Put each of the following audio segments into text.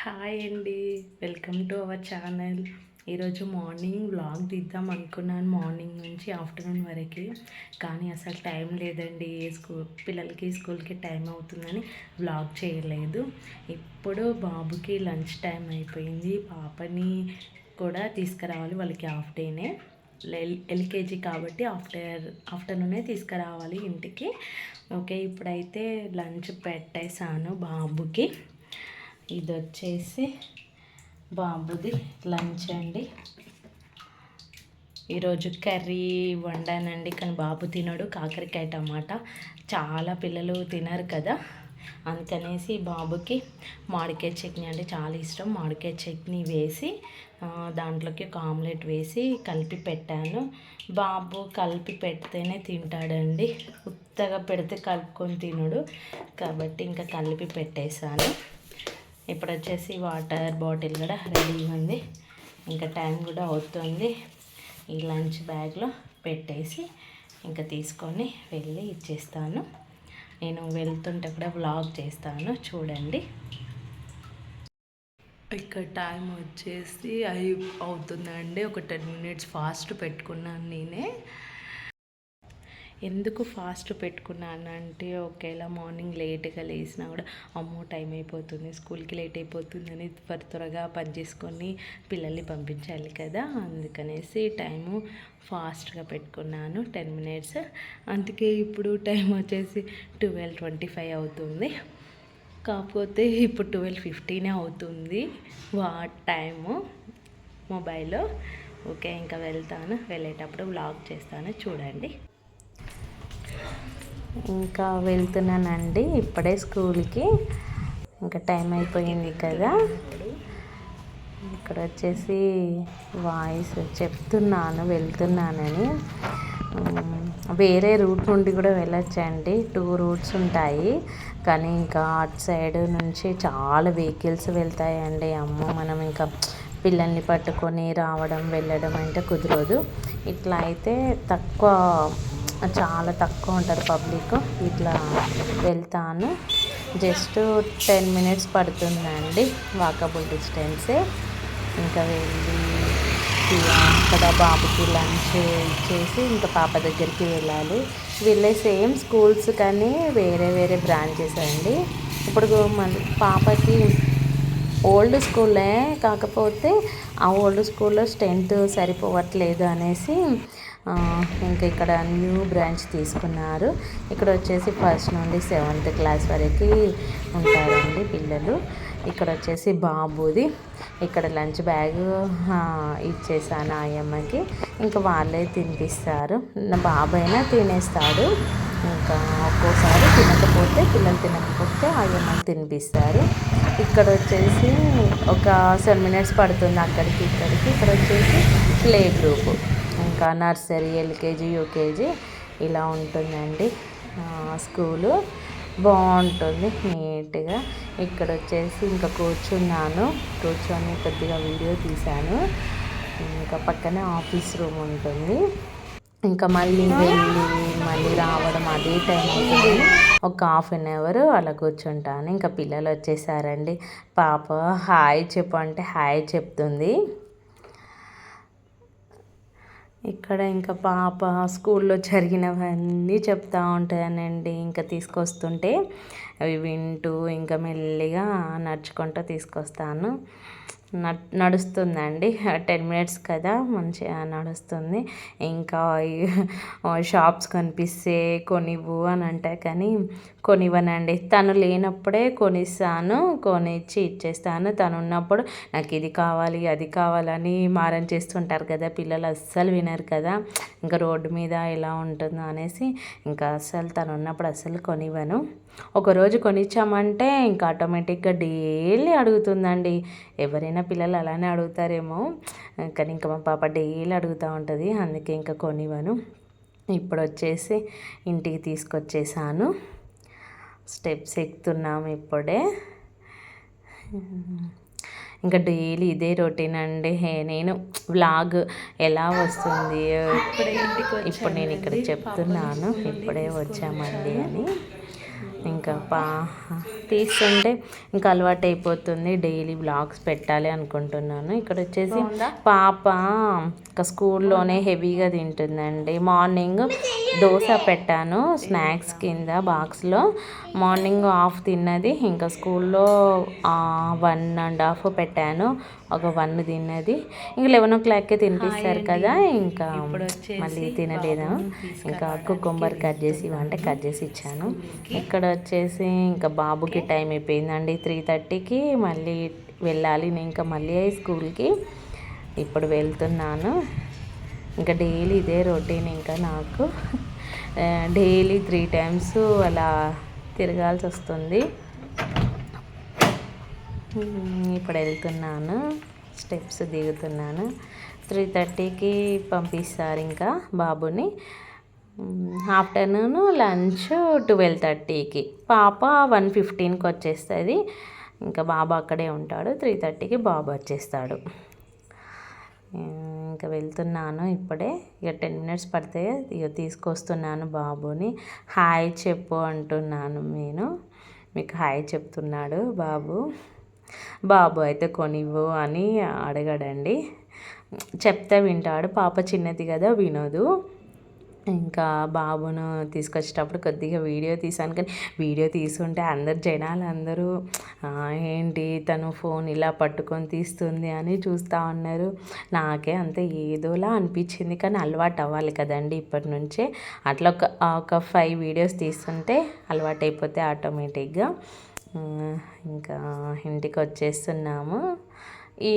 Hi అండి. Welcome to our channel. ఈరోజు morning vlog తీద్దాం అనుకున్నాను మార్నింగ్ నుంచి ఆఫ్టర్నూన్ వరకు. కానీ అసలు టైం లేదండి. స్కూల్ పిల్లలకి స్కూల్కి టైం అవుతుందని వ్లాగ్ చేయలేదు. ఇప్పుడు బాబుకి లంచ్ టైం అయిపోయింది. పాపని కూడా తీసుకురావాలి వాళ్ళకి హాఫ్ డేనే. ఎల్కేజీ కాబట్టి ఆఫ్టర్ ఆఫ్టర్నూనే తీసుకురావాలి ఇంటికి. ఓకే ఇప్పుడైతే లంచ్ పెట్టేశాను బాబుకి. ఇది వచ్చేసి బాబుది లంచ్ అండి. ఈరోజు కర్రీ వండానండి కానీ బాబు తినడు కాకరకాయ టమాటా. చాలా పిల్లలు తినరు కదా అందుకనేసి బాబుకి మామిడికాయ చట్నీ అంటే చాలా ఇష్టం. మామిడికాయ చట్నీ వేసి దాంట్లోకి ఒక ఆమ్లెట్ వేసి కలిపి పెట్టాను. బాబు కలిపి పెడితేనే తింటాడండి. ఉత్తగా పెడితే కలుపుకొని తినడు కాబట్టి ఇంకా కలిపి పెట్టేశాను. ఇప్పుడు వచ్చేసి వాటర్ బాటిల్ కూడా రెడీ ఉంది. ఇంకా టైం కూడా అవుతుంది. ఈ లంచ్ బ్యాగ్లో పెట్టేసి ఇంకా తీసుకొని వెళ్ళి ఇచ్చేస్తాను. నేను వెళ్తుంటే కూడా వ్లాగ్ చేస్తాను. చూడండి. ఇక్కడ టైం వచ్చేసి అయి అవుతుందండి. ఒక టెన్ మినిట్స్ ఫాస్ట్ పెట్టుకున్నాను నేనే. ఎందుకు ఫాస్ట్ పెట్టుకున్నాను అంటే ఒకేలా మార్నింగ్ లేట్గా లేచినా కూడా అమ్మో టైం అయిపోతుంది స్కూల్కి లేట్ అయిపోతుంది అని త్వర త్వరగా పని చేసుకొని పిల్లల్ని పంపించాలి కదా అందుకనేసి టైము ఫాస్ట్గా పెట్టుకున్నాను టెన్ మినిట్స్. అందుకే ఇప్పుడు టైం వచ్చేసి ట్వెల్వ్ ట్వంటీ ఫైవ్ అవుతుంది. కాకపోతే ఇప్పుడు ట్వెల్వ్ ఫిఫ్టీనే అవుతుంది వా టైము మొబైల్లో ఓకే ఇంకా వెళ్తాను వెళ్ళేటప్పుడు వ్లాగ్ చేస్తాను చూడండి. ఇంకా వెళ్తున్నానండి ఇప్పుడే స్కూల్కి. ఇంకా టైం అయిపోయింది కదా. ఇక్కడ వచ్చేసి వాయిస్ చెప్తున్నాను వెళ్తున్నానని. వేరే రూట్ నుండి కూడా వెళ్ళొచ్చండి. టూ రూట్స్ ఉంటాయి. కానీ ఇంకా అటు సైడ్ నుంచి చాలా వెహికల్స్ వెళ్తాయండి. అమ్మో మనం ఇంకా పిల్లల్ని పట్టుకొని రావడం వెళ్ళడం అంటే కుదరదు. ఇట్లా అయితే తక్కువ చాలా తక్కువ ఉంటారు పబ్లిక్. ఇట్లా వెళ్తాను. జస్ట్ టెన్ మినిట్స్ పడుతుందండి వాకబుల్ డిస్టెన్సే. ఇంకా వెళ్ళి అక్కడ బాబుకి లంచ్ ఇచ్చేసి ఇంకా పాప దగ్గరికి వెళ్ళాలి. వీళ్ళే సేమ్ స్కూల్స్ కానీ వేరే వేరే బ్రాంచెస్ అండి. ఇప్పుడు మన పాపకి ఓల్డ్ స్కూలే కాకపోతే ఆ ఓల్డ్ స్కూల్లో స్ట్రెంత్ సరిపోవట్లేదు అనేసి ఇంకా ఇక్కడ న్యూ బ్రాంచ్ తీసుకున్నారు. ఇక్కడ వచ్చేసి ఫస్ట్ నుండి సెవెంత్ క్లాస్ వరకు ఉంటారండి పిల్లలు. ఇక్కడ వచ్చేసి బాబుది. ఇక్కడ లంచ్ బ్యాగ్ ఇచ్చేసాను ఆ అమ్మకి ఇంకా వాళ్ళే తినిపిస్తారు. నా బాబు అయినా తినేస్తాడు. ఇంకా ఒక్కోసారి తినకపోతే పిల్లలు తినకపోతే ఆ అమ్మకి తినిపిస్తారు. ఇక్కడ వచ్చేసి ఒక సెవెన్ మినిట్స్ పడుతుంది అక్కడికి ఇక్కడికి. ఇక్కడ వచ్చేసి ప్లే గ్రూప్. ఇంకా నర్సరీ ఎల్కేజీ యూకేజీ ఇలా ఉంటుందండి. స్కూలు బాగుంటుంది నీట్గా. ఇక్కడ వచ్చేసి ఇంకా కూర్చున్నాను. కూర్చొని కొద్దిగా వీడియో తీశాను. ఇంకా పక్కనే ఆఫీస్ రూమ్ ఉంటుంది. ఇంకా మళ్ళీ వెళ్ళి మళ్ళీ రావడం అదే టైం అవుతుంది. ఒక హాఫ్ అన్ అవర్ అలా కూర్చుంటాను. ఇంకా పిల్లలు వచ్చేసారండి. పాప హాయ్ చెప్పు అంటే హాయ్ చెప్తుంది. ఇక్కడ ఇంకా పాప స్కూల్లో జరిగినవన్నీ చెప్తూ ఉంటానండి. ఇంకా తీసుకొస్తుంటే అవి వింటూ ఇంకా మెల్లిగా నడుచుకుంటూ తీసుకొస్తాను. నడుస్తుందండి. టెన్ మినిట్స్ కదా మంచిగా నడుస్తుంది. ఇంకా షాప్స్ కనిపిస్తే కొనివ్వు అని అంటే కానీ కొనివ్వనండి. తను లేనప్పుడే కొనిస్తాను కొనిచ్చి ఇచ్చేస్తాను. తను ఉన్నప్పుడు నాకు ఇది కావాలి అది కావాలని మారం చేస్తుంటారు కదా పిల్లలు అస్సలు వినరు కదా. ఇంకా రోడ్డు మీద ఎలా ఉంటుందో అనేసి ఇంకా అస్సలు తను ఉన్నప్పుడు అస్సలు కొనివ్వను. ఒకరోజు కొనిచ్చామంటే ఇంకా ఆటోమేటిక్గా డైలీ అడుగుతుందండి ఎవరైనా పిల్లలు అలానే అడుగుతారేమో. కానీ ఇంకా మా పాప డైలీ అడుగుతూ ఉంటుంది. అందుకే ఇంకా కొనివ్వను. ఇప్పుడు వచ్చేసి ఇంటికి తీసుకొచ్చేసాను. స్టెప్స్ ఎక్కుతున్నాము ఇప్పుడే. ఇంకా డైలీ ఇదే రొటీన్ అండి. నేను వ్లాగ్ ఎలా వస్తుంది? ఇప్పుడు నేను ఇక్కడ చెప్తున్నాను. ఇప్పుడే వచ్చామండి అని. ఇంకా పా తీస్తుంటే ఇంకా అలవాటు అయిపోతుంది డైలీ బ్లాగ్స్ పెట్టాలి అనుకుంటున్నాను. ఇక్కడ వచ్చేసి పాప ఇంకా స్కూల్లోనే హెవీగా తింటుందండి. మార్నింగ్ దోశ పెట్టాను స్నాక్స్ కింద బాక్స్లో. మార్నింగ్ హాఫ్ తిన్నది ఇంకా స్కూల్లో వన్ అండ్ హాఫ్ పెట్టాను. ఒక వన్ తిన్నది. ఇంకా లెవెన్ ఓ క్లాక్కే తినిపిస్తారు కదా ఇంకా మళ్ళీ తినలేదు. ఇంకా కుకుంబర్ కట్ చేసి ఇవ్వంటే కట్ చేసి ఇచ్చాను. ఇక్కడ వచ్చేసి ఇంకా బాబుకి టైం అయిపోయిందండి. త్రీ థర్టీకి మళ్ళీ వెళ్ళాలి. నేను ఇంకా మళ్ళీ స్కూల్కి. ఇప్పుడు వెళ్తున్నాను. ఇంకా డైలీ ఇదే రొటీన్ ఇంకా నాకు. డైలీ త్రీ టైమ్స్ అలా తిరగాల్సి వస్తుంది. ఇప్పుడు వెళ్తున్నాను. స్టెప్స్ దిగుతున్నాను. త్రీ థర్టీకి పంపిస్తారు ఇంకా బాబుని. ఆఫ్టర్నూన్ లంచ్ ట్వెల్వ్ థర్టీకి. పాప వన్ ఫిఫ్టీన్కి వచ్చేస్తుంది. ఇంకా బాబు అక్కడే ఉంటాడు. త్రీ థర్టీకి బాబు వచ్చేస్తాడు. ఇంకా వెళ్తున్నాను ఇప్పుడే. ఇక టెన్ మినిట్స్ పడితే ఇక తీసుకొస్తున్నాను బాబుని. హాయ్ చెప్పు అంటున్నాను నేను. మీకు హాయ్ చెప్తున్నాడు బాబు. బాబు అయితే కొనివ్వు అని అడగడండి. చెప్తే వింటాడు. పాప చిన్నది కదా వినోదు. ఇంకా బాబును తీసుకొచ్చేటప్పుడు కొద్దిగా వీడియో తీసాను కానీ వీడియో తీసుకుంటే అందరు జనాలు అందరూ ఏంటి తను ఫోన్ ఇలా పట్టుకొని తీస్తుంది అని చూస్తూ ఉన్నారు. నాకే అంత ఏదోలా అనిపించింది. కానీ అలవాటు అవ్వాలి కదండి ఇప్పటి నుంచే. అట్లా ఒక ఒక ఫైవ్ వీడియోస్ తీస్తుంటే అలవాటు అయిపోతే ఆటోమేటిక్గా ఇంకా ఇంటికి వచ్చేస్తున్నాము ఈ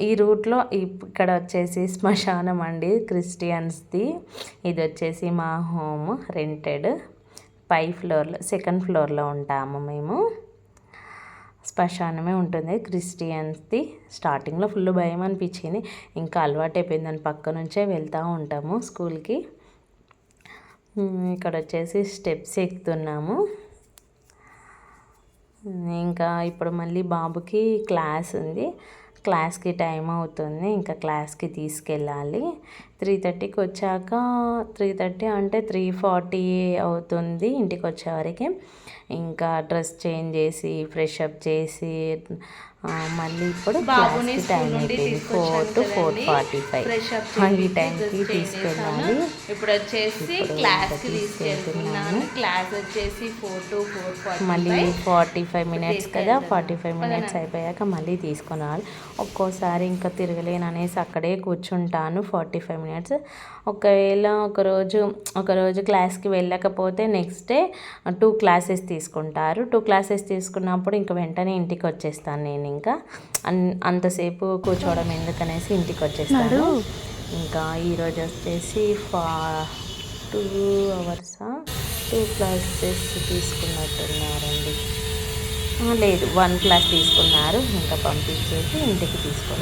ఈ రూట్లో ఇక్కడ వచ్చేసి శ్మశానం అండి క్రిస్టియన్స్ది. ఇది వచ్చేసి మా హోమ్ రెంటెడ్. పై ఫ్లోర్లో సెకండ్ ఫ్లోర్లో ఉంటాము మేము. శ్మశానమే ఉంటుంది క్రిస్టియన్స్ది. స్టార్టింగ్లో ఫుల్ భయం అనిపించింది. ఇంకా అలవాటు అయిపోయిందని దాని పక్క నుంచే వెళ్తూ ఉంటాము స్కూల్కి. ఇక్కడ వచ్చేసి స్టెప్స్ ఎక్కుతున్నాము. ఇంకా ఇప్పుడు మళ్ళీ బాబుకి క్లాస్ ఉంది. క్లాస్కి టైం అవుతుంది ఇంకా క్లాస్కి తీసుకెళ్ళాలి. త్రీ థర్టీకి వచ్చాక త్రీ థర్టీ అంటే త్రీ ఫార్టీ అవుతుంది ఇంటికి వచ్చేవరకు ఇంకా డ్రెస్ చేంజ్ చేసి ఫ్రెష్ అప్ చేసి మళ్ళీ ఇప్పుడు టైం అయిపోయింది. Four to four forty five ఈ టైంకి తీసుకెళ్ళాలి. ఇప్పుడు వచ్చేసి క్లాస్ తీసుకెళ్తున్నాను. క్లాస్ వచ్చేసి ఫోర్ టు ఫోర్ మళ్ళీ ఫార్టీ ఫైవ్ మినిట్స్ కదా. ఫార్టీ ఫైవ్ మినిట్స్ అయిపోయాక మళ్ళీ తీసుకొని రావాలి ఒక్కోసారి ఇంకా తిరగలేను అనేసి అక్కడే కూర్చుంటాను ఫార్టీ ఫైవ్ మినిట్స్ ఒకవేళ ఒకరోజు ఒకరోజు క్లాస్కి వెళ్ళకపోతే నెక్స్ట్ డే టూ క్లాసెస్ తీసుకుంటారు. టూ క్లాసెస్ తీసుకున్నప్పుడు ఇంకా వెంటనే ఇంటికి వచ్చేస్తాను నేను ఇంకా అంతసేపు కూర్చోవడం ఎందుకనేసి ఇంటికి వచ్చేస్తాను ఇంకా ఈరోజు వచ్చేసి ఫా టూ అవర్సా? టూ క్లాసెస్ తీసుకున్నట్టున్నారండి. లేదు వన్ క్లాస్ తీసుకున్నారు. ఇంకా పంపించేసి ఇంటికి తీసుకున్నారు